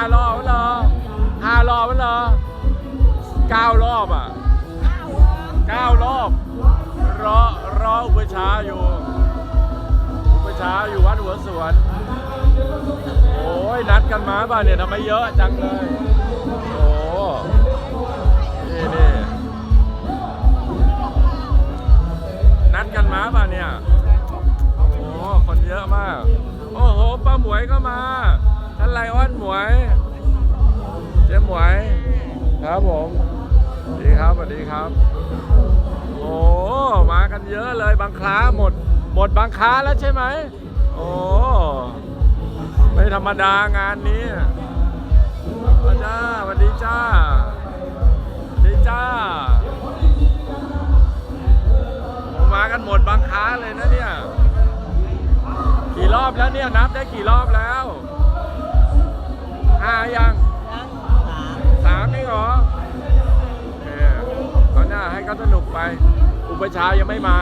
ห้ารอบแล้วเหรอห้ารอบแล้วเหรอเก้ารอบอะเก้ารอบรอรออุปชาอยู่อุปชาอยู่วัดหัวสวนโอ้ยนัดกันมาป่ะเนี่ยทำไมเยอะจังเลยโอ้นี่นี่นัดกันมาป่ะเนี่ยโอ้คนเยอะมาก โอ้โหป้าหมวยก็มา ท่านไลออนหมวย เจ๊หมวย ครับผมดีครับสวัสดีครับ โอ้มากันเยอะเลยบางคล้าหมด หมดบางคล้าแล้วใช่ไหมโอ้ไม่ธรรมดางานนี้จ้าสวัสดีจ้าสวัสดีจ้าโอ้มากันหมดบางค้าเลยนะเนี่ย กี่รอบแล้วเนี่ยนับได้กี่รอบแล้ว ก็สนุกไป อุปชายังไม่มา